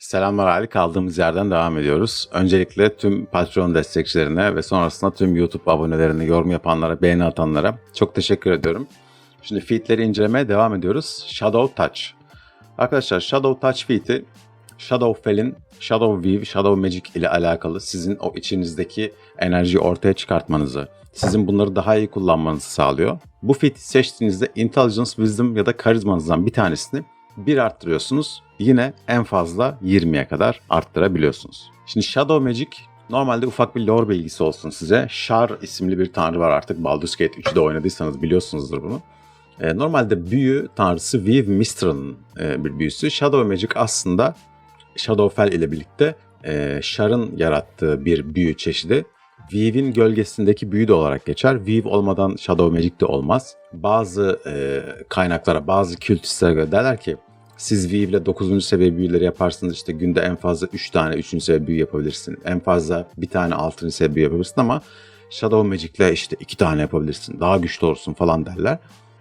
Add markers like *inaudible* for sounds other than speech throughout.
Selamlar Ali. Kaldığımız yerden devam ediyoruz. Öncelikle tüm Patreon destekçilerine ve sonrasında tüm YouTube abonelerine, yorum yapanlara, beğeni atanlara çok teşekkür ediyorum. Şimdi feedleri incelemeye devam ediyoruz. Shadow Touch. Arkadaşlar Shadow Touch feed'i Shadowfell'in Shadow Weave, Shadow Magic ile alakalı sizin o içinizdeki enerjiyi ortaya çıkartmanızı, sizin bunları daha iyi kullanmanızı sağlıyor. Bu feed'i seçtiğinizde Intelligence, Wisdom ya da karizmanızdan bir tanesini bir arttırıyorsunuz. Yine en fazla 20'ye kadar arttırabiliyorsunuz. Şimdi Shadow Magic normalde ufak bir lore bilgisi olsun size. Shar isimli bir tanrı var artık Baldur's Gate 3'de oynadıysanız biliyorsunuzdur bunu. E, normalde büyü tanrısı Viv Mistral'ın e, bir büyüsü. Shadow Magic aslında Shadowfell ile birlikte e, Shar'ın yarattığı bir büyü çeşidi. Weave'in gölgesindeki büyü de olarak geçer. Weave olmadan Shadow Magic de olmaz. Bazı e, kaynaklara, bazı kültüstlere göre derler ki siz Weave ile 9. seviye büyüleri yaparsınız işte günde en fazla 3 tane 3. seviye büyü yapabilirsin. En fazla bir tane 6. seviye büyü yapabilirsin ama Shadow Magic ile işte 2 tane yapabilirsin. Daha güçlü olursun falan derler.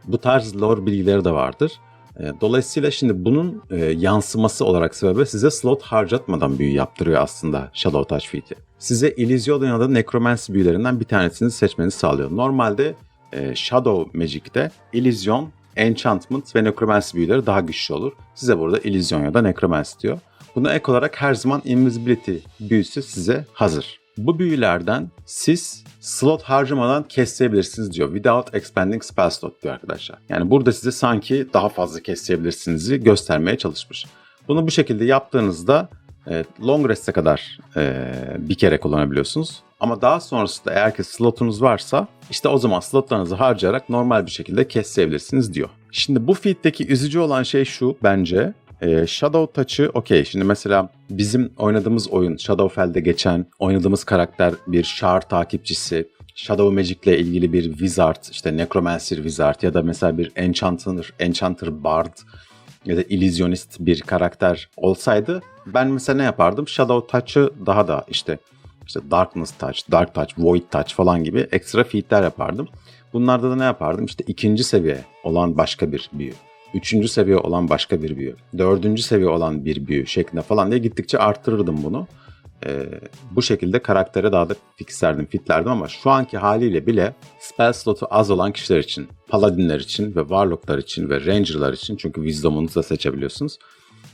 Bu tarz lore bilgileri de vardır. E, Dolayısıyla şimdi bunun e, yansıması olarak sebebi size slot harcatmadan büyü yaptırıyor aslında Shadow Touch Feat'i. Size Illusion ya da Necromancy büyülerinden bir tanesini seçmenizi sağlıyor. Normalde e, Shadow Magic'te Illusion, Enchantment ve Necromancy büyüleri daha güçlü olur. Size burada Illusion ya da Necromancy diyor. Buna ek olarak her zaman Invisibility büyüsü size hazır. Bu büyülerden siz slot harcamadan kessebilirsiniz diyor. Without expanding spell slot diyor arkadaşlar. Yani burada size sanki daha fazla kessebilirsinizi göstermeye çalışmış. Bunu bu şekilde yaptığınızda e, long rest'e kadar e, bir kere kullanabiliyorsunuz. Ama daha sonrasında eğer ki slotunuz varsa işte o zaman slotlarınızı harcayarak normal bir şekilde kessebilirsiniz diyor. Şimdi bu feed'deki üzücü olan şey şu bence. E, Shadow Touch'ı okey. Şimdi mesela bizim oynadığımız oyun Shadowfell'de geçen oynadığımız karakter bir Shard takipçisi. Shadow Magic ile ilgili bir Wizard, işte Necromancer Wizard ya da mesela bir Enchanter, Enchanter Bard ya da Illusionist bir karakter olsaydı ben mesela ne yapardım? Shadow Touch'ı daha da işte işte Darkness Touch, Dark Touch, Void Touch falan gibi ekstra feat'ler yapardım. Bunlarda da ne yapardım? İşte ikinci seviye olan başka bir büyü. Üçüncü seviye olan başka bir büyü. Dördüncü seviye olan bir büyü şeklinde falan diye gittikçe arttırırdım bunu. Ee, bu şekilde karaktere daha da fixlerdim, fitlerdim ama şu anki haliyle bile spell slotu az olan kişiler için, paladinler için ve warlocklar için ve rangerlar için çünkü wisdom'unuzu da seçebiliyorsunuz.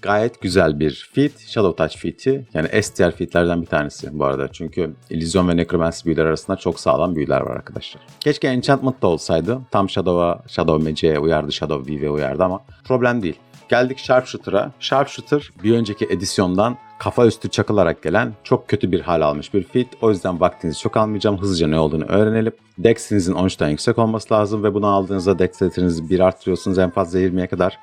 Gayet güzel bir feat, Shadow Touch feat'i. Yani S tier feat'lerden bir tanesi bu arada. Çünkü Illusion ve Necromancy büyüler arasında çok sağlam büyüler var arkadaşlar. Keşke Enchantment da olsaydı. Tam Shadow'a, Shadow Magic'e uyardı, Shadow Weave'e uyardı ama problem değil. Geldik Sharpshooter'a. Sharpshooter bir önceki edisyondan kafa üstü çakılarak gelen çok kötü bir hal almış bir feat. O yüzden vaktinizi çok almayacağım. Hızlıca ne olduğunu öğrenelim. Dex'inizin 13'ten yüksek olması lazım ve bunu aldığınızda Dex statinizi bir arttırıyorsunuz en fazla 20'ye kadar.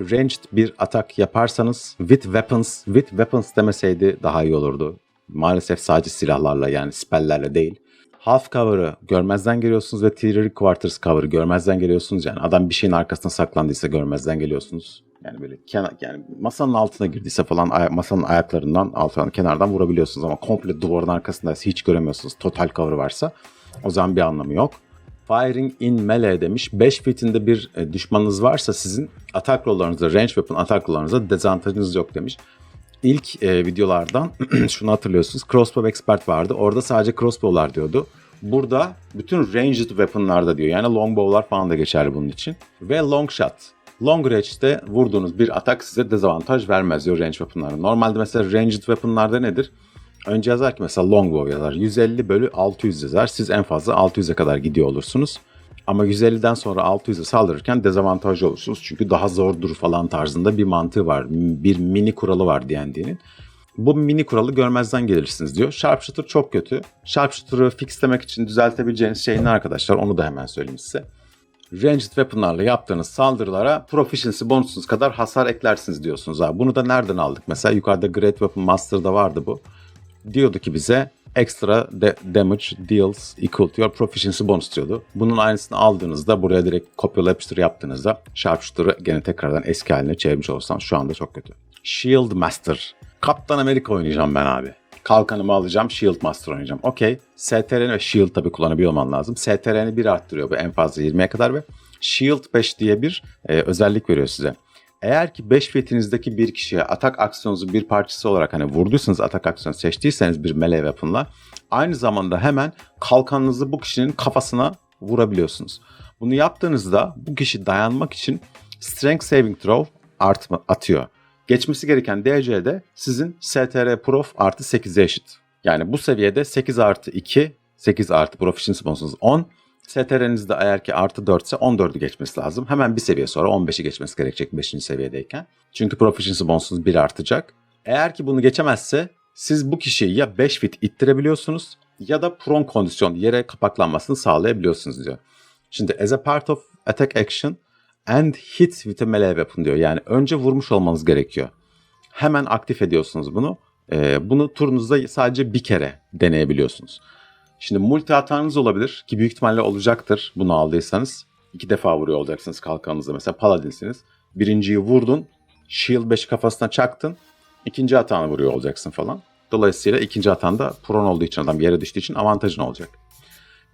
Ranged bir atak yaparsanız with weapons, with weapons demeseydi daha iyi olurdu. Maalesef sadece silahlarla yani spelllerle değil. Half cover'ı görmezden geliyorsunuz ve three quarters cover'ı görmezden geliyorsunuz. Yani adam bir şeyin arkasına saklandıysa görmezden geliyorsunuz. Yani böyle kenar, yani masanın altına girdiyse falan aya- masanın ayaklarından altından kenardan vurabiliyorsunuz ama komple duvarın arkasındaysa hiç göremiyorsunuz. Total cover varsa o zaman bir anlamı yok. Firing in melee demiş. 5 fitinde bir e, düşmanınız varsa sizin atak rollarınızda, range weapon atak rollarınızda dezavantajınız yok demiş. İlk e, videolardan *clears throat* şunu hatırlıyorsunuz. Crossbow expert vardı. Orada sadece crossbow'lar diyordu. Burada bütün ranged weapon'larda diyor. Yani longbow'lar falan da geçerli bunun için. Ve long shot. Long range'de vurduğunuz bir atak size dezavantaj vermez diyor range weapon'larda. Normalde mesela ranged weapon'larda nedir? Önce yazar ki mesela longbow yazar. 150 bölü 600 yazar. Siz en fazla 600'e kadar gidiyor olursunuz. Ama 150'den sonra 600'e saldırırken dezavantajlı olursunuz. Çünkü daha zordur falan tarzında bir mantığı var. Bir mini kuralı var D&D'nin. Bu mini kuralı görmezden gelirsiniz diyor. Sharpshooter çok kötü. Sharpshooter'ı fixlemek için düzeltebileceğiniz şey ne arkadaşlar? Onu da hemen söyleyeyim size. Ranged weapon'larla yaptığınız saldırılara proficiency bonusunuz kadar hasar eklersiniz diyorsunuz abi. Bunu da nereden aldık? Mesela yukarıda Great Weapon Master'da vardı bu. Diyordu ki bize extra de- damage deals equal to your proficiency bonus diyordu. Bunun aynısını aldığınızda buraya direkt kopyala yapıştır yaptığınızda Sharpshooter'ı gene tekrardan eski haline çevirmiş olursanız şu anda çok kötü. Shield Master. Kaptan Amerika oynayacağım ben abi. Kalkanımı alacağım, Shield Master oynayacağım. Okey. STR'ni ve Shield tabii kullanabiliyor olman lazım. STR'ni 1 arttırıyor bu en fazla 20'ye kadar ve Shield 5 diye bir e, özellik veriyor size. Eğer ki 5 fitinizdeki bir kişiye atak aksiyonunuzun bir parçası olarak hani vurduysanız atak aksiyonu seçtiyseniz bir melee weapon'la aynı zamanda hemen kalkanınızı bu kişinin kafasına vurabiliyorsunuz. Bunu yaptığınızda bu kişi dayanmak için Strength Saving Throw artma, atıyor. Geçmesi gereken DC'de sizin STR Prof artı 8'e eşit. Yani bu seviyede 8 artı 2, 8 artı Proficiency bonus'unuz 10. STR'niz de eğer ki artı 4 ise 14'ü geçmesi lazım. Hemen bir seviye sonra 15'i geçmesi gerekecek 5. seviyedeyken. Çünkü Proficiency bonus'unuz 1 artacak. Eğer ki bunu geçemezse siz bu kişiyi ya 5 fit ittirebiliyorsunuz ya da prone kondisyon yere kapaklanmasını sağlayabiliyorsunuz diyor. Şimdi as a part of attack action and hit with a melee weapon diyor. Yani önce vurmuş olmanız gerekiyor. Hemen aktif ediyorsunuz bunu. Ee, bunu turunuzda sadece bir kere deneyebiliyorsunuz. Şimdi multi hatanız olabilir ki büyük ihtimalle olacaktır bunu aldıysanız. iki defa vuruyor olacaksınız kalkanınızda. Mesela paladinsiniz. Birinciyi vurdun. Shield 5'i kafasına çaktın. ikinci hatanı vuruyor olacaksın falan. Dolayısıyla ikinci hatanda prone olduğu için adam yere düştüğü için avantajın olacak.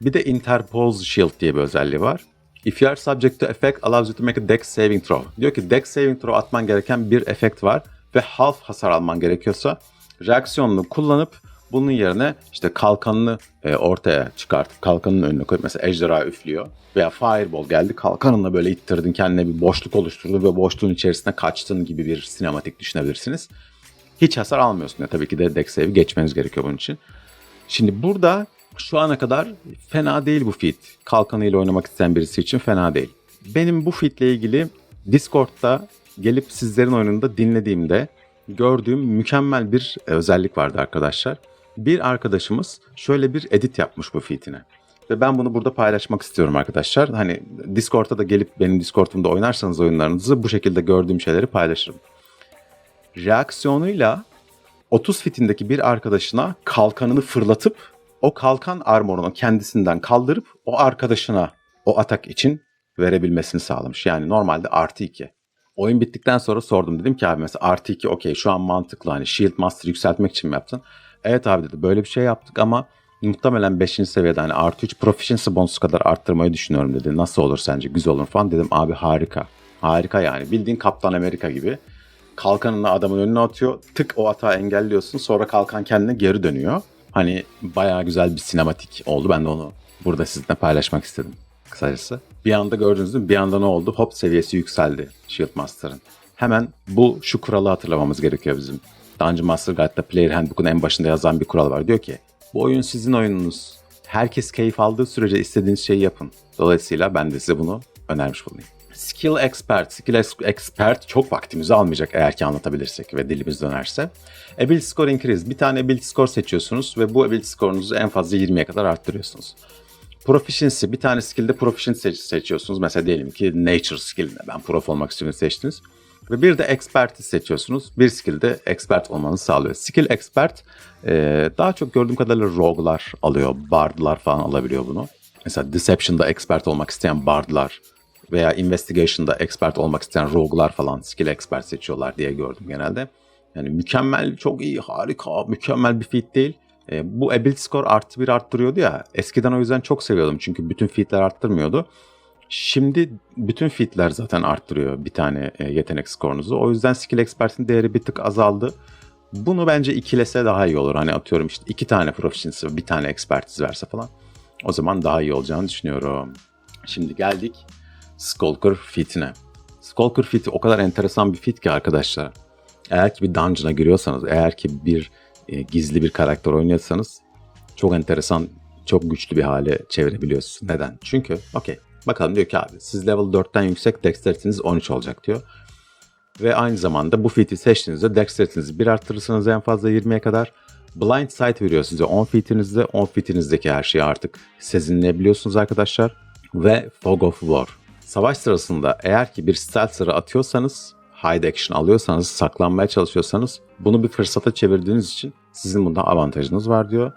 Bir de Interpose Shield diye bir özelliği var. If you are subject to effect allows you to make a dex saving throw. Diyor ki dex saving throw atman gereken bir efekt var ve half hasar alman gerekiyorsa reaksiyonunu kullanıp bunun yerine işte kalkanını e, ortaya çıkartıp kalkanın önüne koyup mesela ejderha üflüyor veya fireball geldi kalkanınla böyle ittirdin kendine bir boşluk oluşturdu ve boşluğun içerisine kaçtın gibi bir sinematik düşünebilirsiniz. Hiç hasar almıyorsun ya tabii ki de dex save'i geçmeniz gerekiyor bunun için. Şimdi burada şu ana kadar fena değil bu feat. Kalkanıyla oynamak isteyen birisi için fena değil. Benim bu featle ilgili Discord'da gelip sizlerin oyununda dinlediğimde gördüğüm mükemmel bir özellik vardı arkadaşlar. Bir arkadaşımız şöyle bir edit yapmış bu feat'ine. Ve ben bunu burada paylaşmak istiyorum arkadaşlar. Hani Discord'da da gelip benim Discord'umda oynarsanız oyunlarınızı bu şekilde gördüğüm şeyleri paylaşırım. Reaksiyonuyla 30 fitindeki bir arkadaşına kalkanını fırlatıp o kalkan armorunu kendisinden kaldırıp o arkadaşına o atak için verebilmesini sağlamış. Yani normalde artı 2. Oyun bittikten sonra sordum. Dedim ki abi mesela artı 2 okey şu an mantıklı. Hani Shield Master yükseltmek için mi yaptın? Evet abi dedi böyle bir şey yaptık ama muhtemelen 5. seviyede hani artı 3 proficiency bonusu kadar arttırmayı düşünüyorum dedi. Nasıl olur sence? Güzel olur falan dedim. Abi harika. Harika yani. Bildiğin Kaptan Amerika gibi. Kalkanını adamın önüne atıyor. Tık o atağı engelliyorsun. Sonra kalkan kendine geri dönüyor. Hani bayağı güzel bir sinematik oldu. Ben de onu burada sizinle paylaşmak istedim kısacası. Bir anda gördünüz mi? Bir anda ne oldu? Hop seviyesi yükseldi Shield Master'ın. Hemen bu şu kuralı hatırlamamız gerekiyor bizim. Dungeon Master Guide'da Player Handbook'un en başında yazan bir kural var. Diyor ki bu oyun sizin oyununuz. Herkes keyif aldığı sürece istediğiniz şeyi yapın. Dolayısıyla ben de size bunu önermiş bulunayım. Skill Expert. Skill Expert çok vaktimizi almayacak eğer ki anlatabilirsek ve dilimiz dönerse. Ability Score Increase. Bir tane Ability Score seçiyorsunuz ve bu Ability Score'unuzu en fazla 20'ye kadar arttırıyorsunuz. Proficiency. Bir tane skill'de Proficiency seç- seçiyorsunuz. Mesela diyelim ki Nature skill'inde ben prof olmak istiyorum seçtiniz. Ve bir de Expert'i seçiyorsunuz. Bir skill'de Expert olmanızı sağlıyor. Skill Expert e, daha çok gördüğüm kadarıyla rogue'lar alıyor. Bard'lar falan alabiliyor bunu. Mesela Deception'da Expert olmak isteyen Bard'lar veya Investigation'da Expert olmak isteyen rogue'lar falan Skill Expert seçiyorlar diye gördüm genelde. Yani mükemmel, çok iyi, harika, mükemmel bir feat değil. E, bu ability score artı bir arttırıyordu ya. Eskiden o yüzden çok seviyordum çünkü bütün featler arttırmıyordu. Şimdi bütün featler zaten arttırıyor bir tane e, yetenek skorunuzu. O yüzden skill expert'in değeri bir tık azaldı. Bunu bence ikilese daha iyi olur. Hani atıyorum işte iki tane proficiency bir tane expertise verse falan. O zaman daha iyi olacağını düşünüyorum. Şimdi geldik Skulker feat'ine. Skulker feat'i o kadar enteresan bir feat ki arkadaşlar. Eğer ki bir dungeon'a giriyorsanız, eğer ki bir e, gizli bir karakter oynuyorsanız çok enteresan, çok güçlü bir hale çevirebiliyorsunuz. Neden? Çünkü okey bakalım diyor ki abi siz level 4'ten yüksek dexterity'niz 13 olacak diyor. Ve aynı zamanda bu feat'i seçtiğinizde dexterity'nizi bir arttırırsanız en fazla 20'ye kadar blind sight veriyor size 10 feet'inizde. 10 feet'inizdeki her şeyi artık sezinleyebiliyorsunuz arkadaşlar. Ve Fog of War. Savaş sırasında eğer ki bir stealth sırrı atıyorsanız hide action alıyorsanız, saklanmaya çalışıyorsanız bunu bir fırsata çevirdiğiniz için sizin bunda avantajınız var diyor.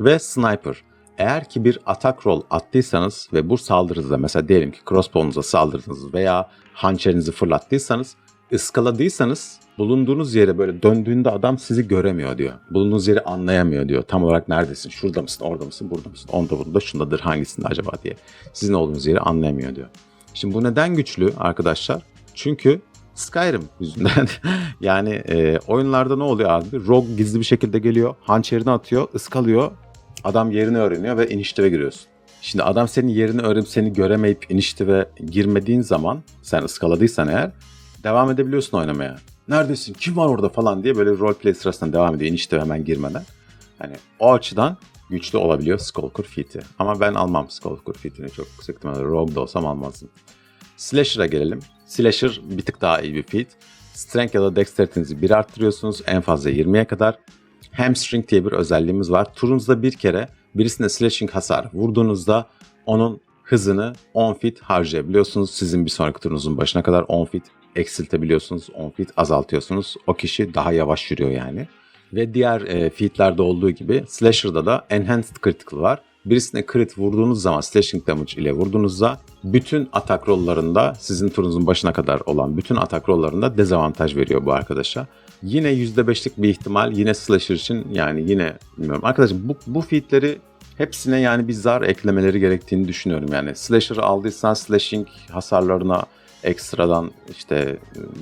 Ve sniper. Eğer ki bir atak roll attıysanız ve bu saldırınızda mesela diyelim ki crossbow'unuza saldırdınız veya hançerinizi fırlattıysanız ıskaladıysanız bulunduğunuz yere böyle döndüğünde adam sizi göremiyor diyor. Bulunduğunuz yeri anlayamıyor diyor. Tam olarak neredesin? Şurada mısın? Orada mısın? Burada mısın? Onda bunda şundadır. Hangisinde acaba diye. Sizin olduğunuz yeri anlayamıyor diyor. Şimdi bu neden güçlü arkadaşlar? Çünkü Skyrim yüzünden. *laughs* yani e, oyunlarda ne oluyor abi? Rogue gizli bir şekilde geliyor. Hançerini atıyor, ıskalıyor. Adam yerini öğreniyor ve iniştive giriyorsun. Şimdi adam senin yerini öğrenip seni göremeyip iniştive girmediğin zaman sen ıskaladıysan eğer devam edebiliyorsun oynamaya. Neredesin? Kim var orada falan diye böyle roleplay sırasında devam ediyor iniştive hemen girmeden. Hani o açıdan güçlü olabiliyor Skullcore Feat'i. Ama ben almam Skullcore Feat'ini çok yüksek ihtimalle Rogue da olsam almazdım. Slasher'a gelelim. Slasher bir tık daha iyi bir feat. Strength ya da Dexterity'nizi bir arttırıyorsunuz en fazla 20'ye kadar. Hamstring diye bir özelliğimiz var. Turunuzda bir kere birisine slashing hasar vurduğunuzda onun hızını 10 fit harcayabiliyorsunuz. Sizin bir sonraki turunuzun başına kadar 10 fit eksiltebiliyorsunuz. 10 fit azaltıyorsunuz. O kişi daha yavaş yürüyor yani. Ve diğer e, featlerde olduğu gibi Slasher'da da Enhanced Critical var. Birisine crit vurduğunuz zaman slashing damage ile vurduğunuzda bütün atak rollarında sizin turunuzun başına kadar olan bütün atak rollarında dezavantaj veriyor bu arkadaşa. Yine %5'lik bir ihtimal yine slasher için yani yine bilmiyorum. Arkadaşlar bu, bu featleri hepsine yani bir zar eklemeleri gerektiğini düşünüyorum. Yani slasher aldıysan slashing hasarlarına ekstradan işte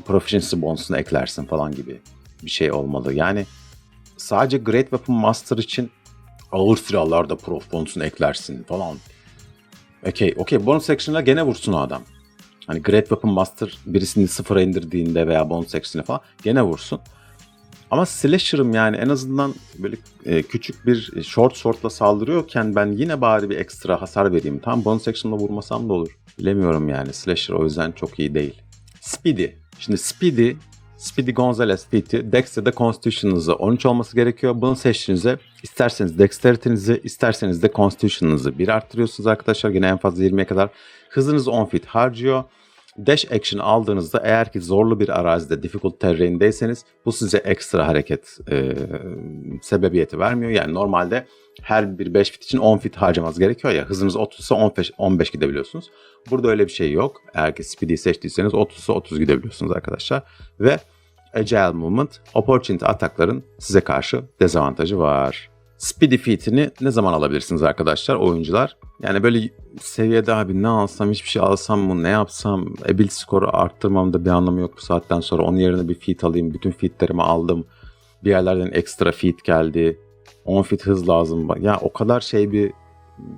proficiency bonus'unu eklersin falan gibi bir şey olmalı. Yani sadece Great Weapon Master için ağır silahlarda prof bonus'unu eklersin falan. Okey, okey. Bonus section'la gene vursun o adam. Hani Great Weapon Master birisini sıfıra indirdiğinde veya bonus section'e falan gene vursun. Ama Slasher'ım yani en azından böyle e, küçük bir short short'la saldırıyorken ben yine bari bir ekstra hasar vereyim. Tam bonus section'la vurmasam da olur. Bilemiyorum yani Slasher o yüzden çok iyi değil. Speedy. Şimdi Speedy Speedy Gonzalez feat'i Dex ya da Constitution'ınızı 13 olması gerekiyor. Bunu seçtiğinizde isterseniz Dexterity'nizi isterseniz de Constitution'ınızı 1 arttırıyorsunuz arkadaşlar. Yine en fazla 20'ye kadar. Hızınız 10 fit harcıyor. Dash action aldığınızda eğer ki zorlu bir arazide difficult terrain'deyseniz bu size ekstra hareket e, sebebiyeti vermiyor. Yani normalde her bir 5 fit için 10 fit harcamanız gerekiyor ya. Hızınız 30 ise 15, 15 gidebiliyorsunuz. Burada öyle bir şey yok. Eğer ki speedy seçtiyseniz 30 ise 30 gidebiliyorsunuz arkadaşlar. Ve agile movement, opportunity atakların size karşı dezavantajı var. Speedy feat'ini ne zaman alabilirsiniz arkadaşlar oyuncular? Yani böyle seviyede abi ne alsam hiçbir şey alsam mı ne yapsam ability skoru arttırmamda bir anlamı yok bu saatten sonra. Onun yerine bir feat alayım. Bütün featlerimi aldım. Bir yerlerden ekstra feat geldi. 10 feet hız lazım. Ya o kadar şey bir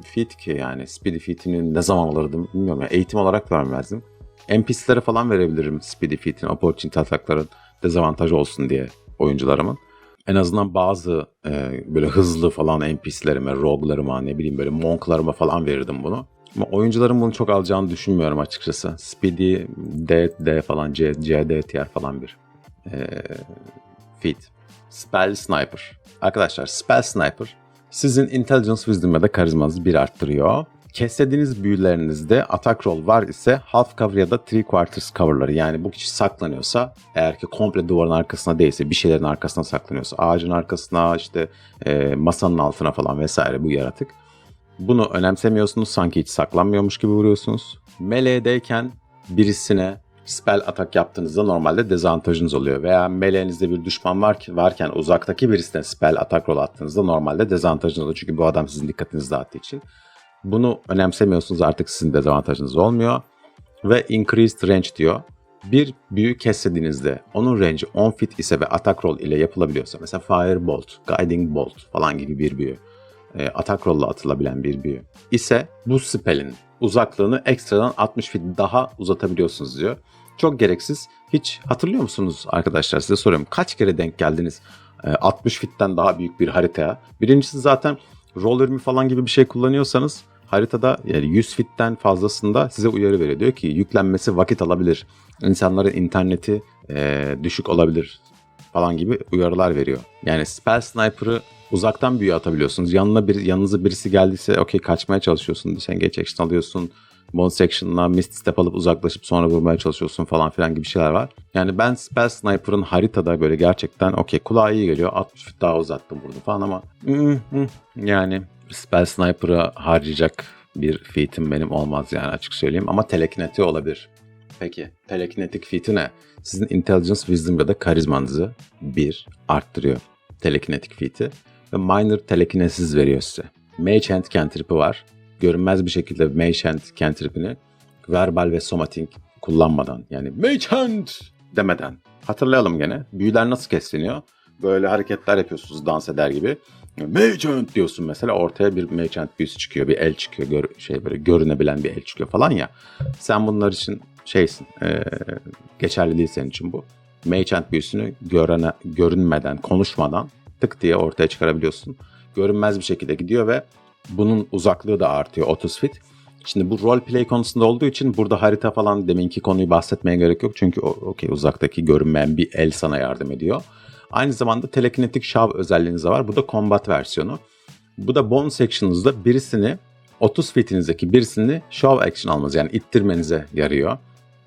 feat ki yani speedy feat'ini ne zaman alırdım bilmiyorum. Yani eğitim olarak vermezdim. NPC'lere falan verebilirim speedy feat'in, opportunity atakların dezavantaj olsun diye oyuncularımın en azından bazı e, böyle hızlı falan NPC'lerime, rogue'larıma ne bileyim böyle monk'larıma falan verirdim bunu. Ama oyuncuların bunu çok alacağını düşünmüyorum açıkçası. Speedy, D, D falan, C, CD tier falan bir e, feat. Spell Sniper. Arkadaşlar Spell Sniper sizin Intelligence, Wisdom ya da karizmanızı bir arttırıyor. Keslediğiniz büyülerinizde atak roll var ise half cover ya da three quarters coverları yani bu kişi saklanıyorsa eğer ki komple duvarın arkasına değilse bir şeylerin arkasına saklanıyorsa ağacın arkasına işte e, masanın altına falan vesaire bu yaratık. Bunu önemsemiyorsunuz sanki hiç saklanmıyormuş gibi vuruyorsunuz. Meleğdeyken birisine spell atak yaptığınızda normalde dezavantajınız oluyor. Veya meleğinizde bir düşman var ki, varken uzaktaki birisine spell atak rol attığınızda normalde dezavantajınız oluyor. Çünkü bu adam sizin dikkatinizi dağıttığı için. Bunu önemsemiyorsunuz artık sizin dezavantajınız olmuyor. Ve increased range diyor. Bir büyü keslediğinizde onun range 10 fit ise ve atak roll ile yapılabiliyorsa mesela firebolt, guiding bolt falan gibi bir büyü e, atak rolla atılabilen bir büyü ise bu spell'in uzaklığını ekstradan 60 fit daha uzatabiliyorsunuz diyor. Çok gereksiz. Hiç hatırlıyor musunuz arkadaşlar size soruyorum. Kaç kere denk geldiniz 60 fitten daha büyük bir haritaya? Birincisi zaten roller mi falan gibi bir şey kullanıyorsanız haritada yani 100 fitten fazlasında size uyarı veriyor. Diyor ki yüklenmesi vakit alabilir. İnsanların interneti e, düşük olabilir falan gibi uyarılar veriyor. Yani Spell Sniper'ı uzaktan büyü atabiliyorsunuz. Yanına bir, yanınıza birisi geldiyse okey kaçmaya çalışıyorsun. Sen geç action alıyorsun. Bonus action'la mist step alıp uzaklaşıp sonra vurmaya çalışıyorsun falan filan gibi şeyler var. Yani ben Spell Sniper'ın haritada böyle gerçekten okey kulağa iyi geliyor. 60 fit daha uzattım vurdum falan ama yani Spell Sniper'ı harcayacak bir feat'im benim olmaz yani açık söyleyeyim. Ama telekineti olabilir. Peki telekinetik feat'i ne? Sizin intelligence, wisdom ya da karizmanızı bir arttırıyor. Telekinetik feat'i. Ve minor telekinesiz veriyor size. Mage Hand cantrip'i var. Görünmez bir şekilde Mage Hand cantrip'ini verbal ve somatic kullanmadan yani Mage Hand demeden. Hatırlayalım gene. Büyüler nasıl kestiniyor? Böyle hareketler yapıyorsunuz dans eder gibi. Merchant diyorsun mesela ortaya bir merchant büyüsü çıkıyor. Bir el çıkıyor. Gör, şey böyle görünebilen bir el çıkıyor falan ya. Sen bunlar için şeysin. E, geçerli değil senin için bu. Merchant büyüsünü görene, görünmeden, konuşmadan tık diye ortaya çıkarabiliyorsun. Görünmez bir şekilde gidiyor ve bunun uzaklığı da artıyor 30 feet. Şimdi bu role play konusunda olduğu için burada harita falan deminki konuyu bahsetmeye gerek yok. Çünkü okey uzaktaki görünmeyen bir el sana yardım ediyor. Aynı zamanda telekinetik shove özelliğiniz var. Bu da combat versiyonu. Bu da bone section'ınızda birisini 30 feet'inizdeki birisini shove action almanız yani ittirmenize yarıyor.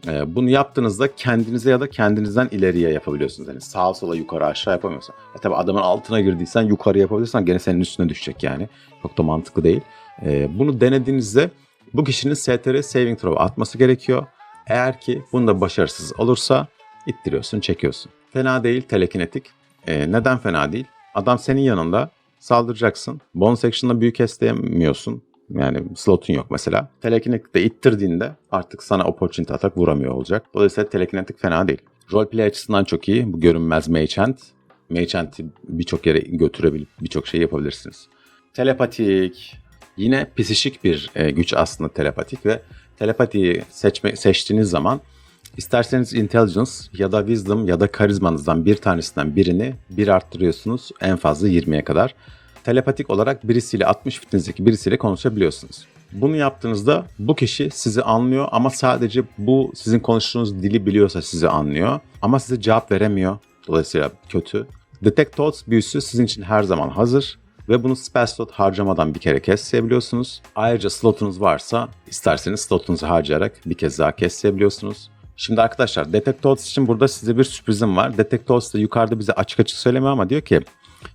Ee, bunu yaptığınızda kendinize ya da kendinizden ileriye yapabiliyorsunuz. Yani sağa sola yukarı aşağı yapamıyorsun. E tabi adamın altına girdiysen yukarı yapabilirsen gene senin üstüne düşecek yani. Çok da mantıklı değil. Ee, bunu denediğinizde bu kişinin STR saving throw atması gerekiyor. Eğer ki bunda başarısız olursa ittiriyorsun, çekiyorsun. Fena değil telekinetik. Ee, neden fena değil? Adam senin yanında saldıracaksın. Bone section'da büyük esneyemiyorsun. Yani slotun yok mesela. Telekinetikte ittirdiğinde artık sana opportunity atak vuramıyor olacak. Dolayısıyla telekinetik fena değil. Roleplay açısından çok iyi. Bu görünmez Mage Hand'i birçok yere götürebilip birçok şey yapabilirsiniz. Telepatik. Yine psişik bir e, güç aslında telepatik ve telepatiyi seçme, seçtiğiniz zaman isterseniz intelligence ya da wisdom ya da karizmanızdan bir tanesinden birini bir arttırıyorsunuz en fazla 20'ye kadar. Telepatik olarak birisiyle 60 fitinizdeki birisiyle konuşabiliyorsunuz. Bunu yaptığınızda bu kişi sizi anlıyor ama sadece bu sizin konuştuğunuz dili biliyorsa sizi anlıyor. Ama size cevap veremiyor. Dolayısıyla kötü. Detect Thoughts büyüsü sizin için her zaman hazır ve bunu spell slot harcamadan bir kere kessebiliyorsunuz. Ayrıca slotunuz varsa isterseniz slotunuzu harcayarak bir kez daha kessebiliyorsunuz. Şimdi arkadaşlar Detect Thoughts için burada size bir sürprizim var. Detect Thoughts da yukarıda bize açık açık söylemiyor ama diyor ki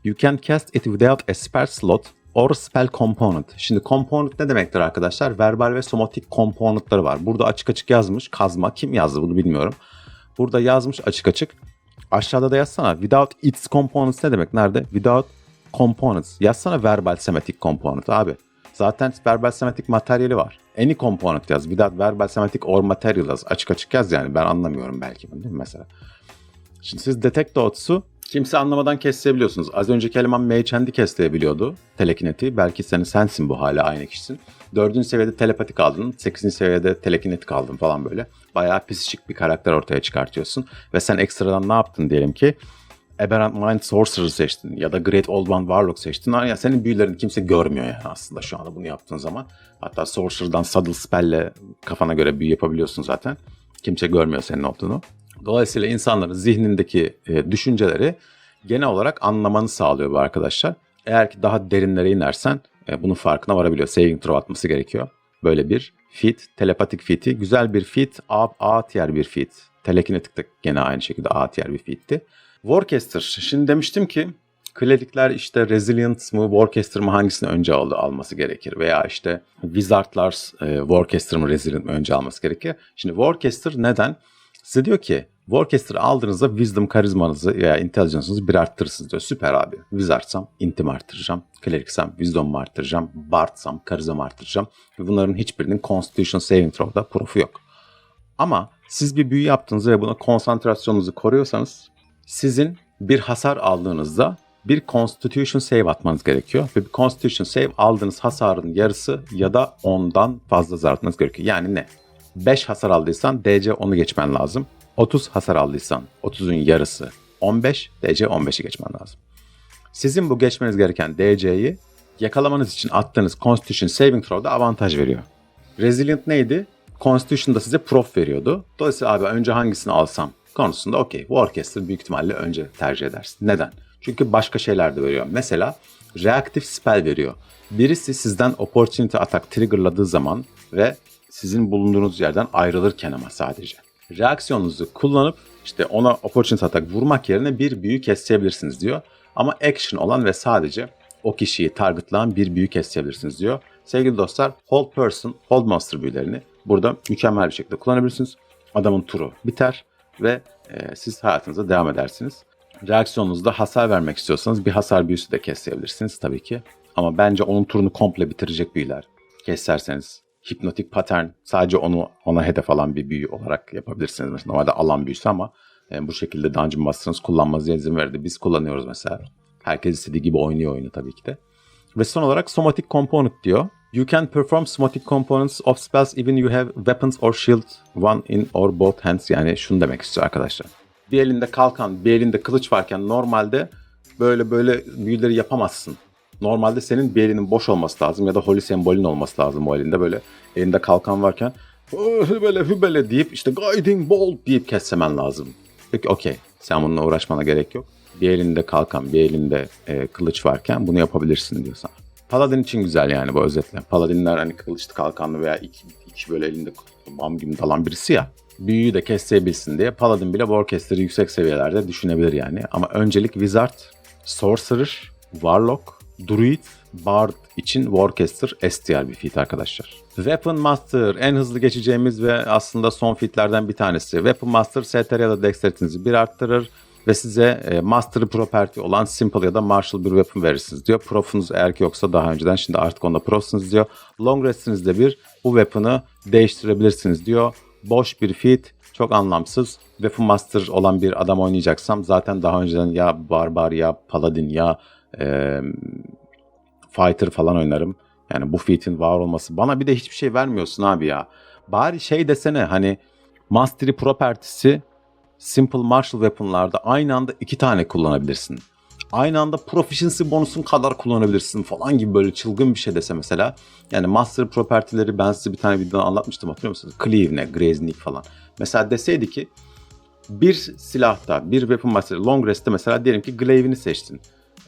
You can cast it without a spell slot or spell component. Şimdi component ne demektir arkadaşlar? Verbal ve somatik componentları var. Burada açık açık yazmış. Kazma kim yazdı bunu bilmiyorum. Burada yazmış açık açık. Aşağıda da yazsana. Without its components ne demek? Nerede? Without components. Yazsana verbal semantic component abi. Zaten verbal semantic materyali var. Any component yaz. Without verbal semantic or material yaz. Açık açık yaz yani. Ben anlamıyorum belki bunu değil mi mesela? Şimdi siz detect dots'u kimse anlamadan kestirebiliyorsunuz. Az önceki eleman Maychand'i kestirebiliyordu. Telekineti. Belki senin sensin bu hala aynı kişisin. Dördüncü seviyede telepatik aldın. Sekizinci seviyede telekinetik aldın falan böyle. Bayağı psişik bir karakter ortaya çıkartıyorsun. Ve sen ekstradan ne yaptın diyelim ki Aberrant Mind Sorcerer seçtin ya da Great Old One Warlock seçtin. Yani senin büyülerini kimse görmüyor yani aslında şu anda bunu yaptığın zaman. Hatta Sorcerer'dan Saddle Spell'le kafana göre büyü yapabiliyorsun zaten. Kimse görmüyor senin olduğunu. Dolayısıyla insanların zihnindeki e, düşünceleri genel olarak anlamanı sağlıyor bu arkadaşlar. Eğer ki daha derinlere inersen e, bunun farkına varabiliyor. Saving throw atması gerekiyor. Böyle bir fit, telepatik fiti. Güzel bir fit, A, A tier bir fit. Telekinetik de gene aynı şekilde A bir fitti. Warcaster. Şimdi demiştim ki Klerikler işte Resilient mı Warcaster mı hangisini önce aldı, alması gerekir veya işte Wizardlar e, Warcaster mı Resilient mi önce alması gerekir. Şimdi Warcaster neden? Size diyor ki Warcaster aldığınızda Wisdom karizmanızı veya Intelligence'ınızı bir arttırırsınız diyor. Süper abi. Wizardsam Int'imi arttıracağım. Cleric'sam Wisdom'u arttıracağım. Bard'sam karizmamı arttıracağım. Bunların hiçbirinin Constitution Saving Throw'da profu yok. Ama siz bir büyü yaptığınızda ve buna konsantrasyonunuzu koruyorsanız sizin bir hasar aldığınızda bir Constitution Save atmanız gerekiyor. Ve bir Constitution Save aldığınız hasarın yarısı ya da ondan fazla zar atmanız gerekiyor. Yani ne? 5 hasar aldıysan DC 10'u geçmen lazım. 30 hasar aldıysan 30'un yarısı 15, DC 15'i geçmen lazım. Sizin bu geçmeniz gereken DC'yi yakalamanız için attığınız Constitution Saving Throw'da avantaj veriyor. Resilient neydi? Constitution'da size prof veriyordu. Dolayısıyla abi önce hangisini alsam konusunda okey. Warcaster büyük ihtimalle önce tercih edersin. Neden? Çünkü başka şeyler de veriyor. Mesela reaktif spell veriyor. Birisi sizden opportunity attack triggerladığı zaman ve sizin bulunduğunuz yerden ayrılırken ama sadece. Reaksiyonunuzu kullanıp işte ona opportunity attack vurmak yerine bir büyü kesebilirsiniz diyor. Ama action olan ve sadece o kişiyi targetlayan bir büyü kesebilirsiniz diyor. Sevgili dostlar, Hold Person, Hold Monster büyülerini burada mükemmel bir şekilde kullanabilirsiniz. Adamın turu biter ve e, siz hayatınıza devam edersiniz. Reaksiyonunuzda hasar vermek istiyorsanız bir hasar büyüsü de kesebilirsiniz tabii ki. Ama bence onun turunu komple bitirecek büyüler. Keserseniz hipnotik patern sadece onu ona hedef alan bir büyü olarak yapabilirsiniz. Mesela normalde alan büyüsü ama e, bu şekilde Dungeon Master'ınız kullanmanıza izin verdi. Biz kullanıyoruz mesela. Herkes istediği gibi oynuyor oyunu tabii ki de. Ve son olarak somatic component diyor. You can perform somatic components of spells even you have weapons or shield one in or both hands. Yani şunu demek istiyor arkadaşlar. Bir elinde kalkan, bir elinde kılıç varken normalde böyle böyle büyüleri yapamazsın. Normalde senin bir elinin boş olması lazım ya da holy sembolün olması lazım o elinde böyle elinde kalkan varken "Oh, hübele hübele deyip işte guiding bolt deyip kessemen lazım. Peki okey sen bununla uğraşmana gerek yok. Bir elinde kalkan bir elinde e, kılıç varken bunu yapabilirsin diyor sana. Paladin için güzel yani bu özetle. Paladinler hani kılıçlı kalkanlı veya iki, iki böyle elinde bam gibi dalan birisi ya. Büyüyü de kestirebilsin diye Paladin bile Warcaster'ı yüksek seviyelerde düşünebilir yani. Ama öncelik Wizard, Sorcerer, Warlock, Druid, Bard için Warcaster STR bir feat arkadaşlar. Weapon Master en hızlı geçeceğimiz ve aslında son featlerden bir tanesi. Weapon Master STR ya da Dexterity'nizi bir arttırır ve size e, Master Property olan Simple ya da Martial bir weapon verirsiniz diyor. Prof'unuz eğer ki yoksa daha önceden şimdi artık onda Prof'sunuz diyor. Long Rest'inizde bir bu weapon'ı değiştirebilirsiniz diyor. Boş bir feat, çok anlamsız. Weapon Master olan bir adam oynayacaksam zaten daha önceden ya Barbar ya Paladin ya e, Fighter falan oynarım. Yani bu feat'in var olması. Bana bir de hiçbir şey vermiyorsun abi ya. Bari şey desene hani Mastery Property'si Simple Martial Weapon'larda aynı anda iki tane kullanabilirsin. Aynı anda Proficiency bonusun kadar kullanabilirsin falan gibi böyle çılgın bir şey dese mesela. Yani Master Property'leri ben size bir tane videoda anlatmıştım hatırlıyor musunuz? Cleave ne, Grazenik falan. Mesela deseydi ki bir silahta, bir Weapon Master, Long Rest'te mesela diyelim ki Glaive'ini seçtin.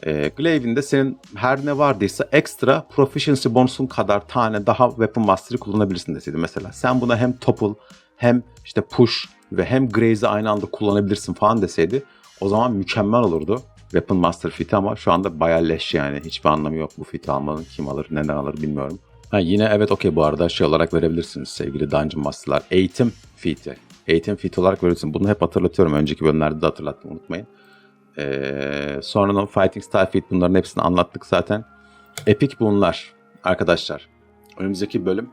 E, Glaive'inde senin her ne vardıysa ekstra Proficiency bonusun kadar tane daha Weapon Master'ı kullanabilirsin deseydi mesela. Sen buna hem Topple hem işte Push ve hem Graze'i aynı anda kullanabilirsin falan deseydi o zaman mükemmel olurdu. Weapon Master fit'i ama şu anda bayağı leş yani. Hiçbir anlamı yok bu fit'i almanın. Kim alır, neden alır bilmiyorum. Ha, yine evet okey bu arada şey olarak verebilirsiniz sevgili Dungeon Master'lar. Eğitim fit'i. Eğitim fit'i olarak verirsin. Bunu hep hatırlatıyorum. Önceki bölümlerde de hatırlattım unutmayın. Ee, sonradan Fighting Style Fit bunların hepsini anlattık zaten. Epic bunlar arkadaşlar. Önümüzdeki bölüm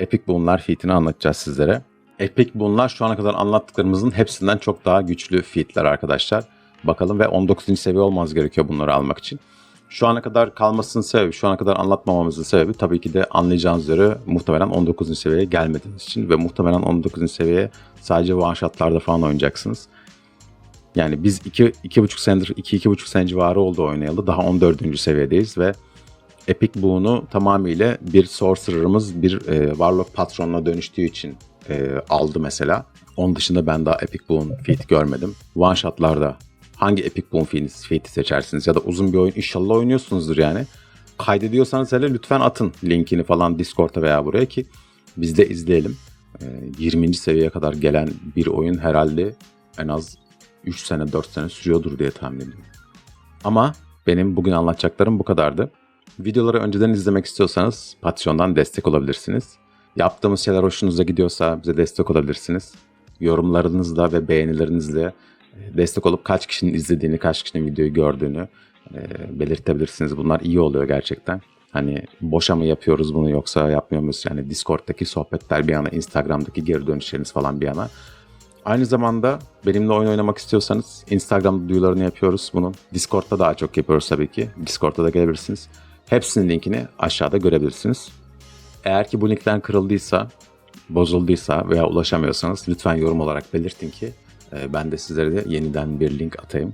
Epic bunlar fit'ini anlatacağız sizlere. Epic bunlar şu ana kadar anlattıklarımızın hepsinden çok daha güçlü fit'ler arkadaşlar. Bakalım ve 19. seviye olmaz gerekiyor bunları almak için. Şu ana kadar kalmasının sebebi, şu ana kadar anlatmamamızın sebebi tabii ki de anlayacağınız üzere muhtemelen 19. seviyeye gelmediğiniz için ve muhtemelen 19. seviyeye sadece one shotlarda falan oynayacaksınız. Yani biz 2 2,5 senedir 2 2,5 sene civarı oldu oynayalı. Daha 14. seviyedeyiz ve Epic Boon'u tamamıyla bir sorcerer'ımız bir e, Warlock patronuna dönüştüğü için e, aldı mesela. Onun dışında ben daha Epic Boon feat görmedim. One shot'larda hangi Epic Boon feat'i seçersiniz ya da uzun bir oyun inşallah oynuyorsunuzdur yani. Kaydediyorsanız hele lütfen atın linkini falan Discord'a veya buraya ki biz de izleyelim. E, 20. seviyeye kadar gelen bir oyun herhalde en az 3 sene 4 sene sürüyordur diye tahmin ediyorum. Ama benim bugün anlatacaklarım bu kadardı. Videoları önceden izlemek istiyorsanız Patreon'dan destek olabilirsiniz. Yaptığımız şeyler hoşunuza gidiyorsa bize destek olabilirsiniz. Yorumlarınızla ve beğenilerinizle e, destek olup kaç kişinin izlediğini, kaç kişinin videoyu gördüğünü e, belirtebilirsiniz. Bunlar iyi oluyor gerçekten. Hani boşa mı yapıyoruz bunu yoksa yapmıyor muyuz? Yani Discord'daki sohbetler bir yana, Instagram'daki geri dönüşleriniz falan bir yana. Aynı zamanda benimle oyun oynamak istiyorsanız Instagram duyularını yapıyoruz bunun. Discord'da daha çok yapıyoruz tabii ki. Discord'da da gelebilirsiniz. Hepsinin linkini aşağıda görebilirsiniz. Eğer ki bu linkler kırıldıysa, bozulduysa veya ulaşamıyorsanız lütfen yorum olarak belirtin ki e, ben de sizlere de yeniden bir link atayım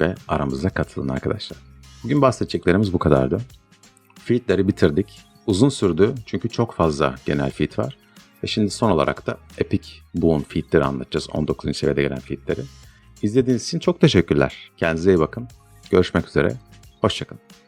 ve aramıza katılın arkadaşlar. Bugün bahsedeceklerimiz bu kadardı. Feedleri bitirdik. Uzun sürdü çünkü çok fazla genel feed var. Ve şimdi son olarak da Epic Boon feedleri anlatacağız. 19. seviyede gelen feedleri. İzlediğiniz için çok teşekkürler. Kendinize iyi bakın. Görüşmek üzere. Hoşçakalın.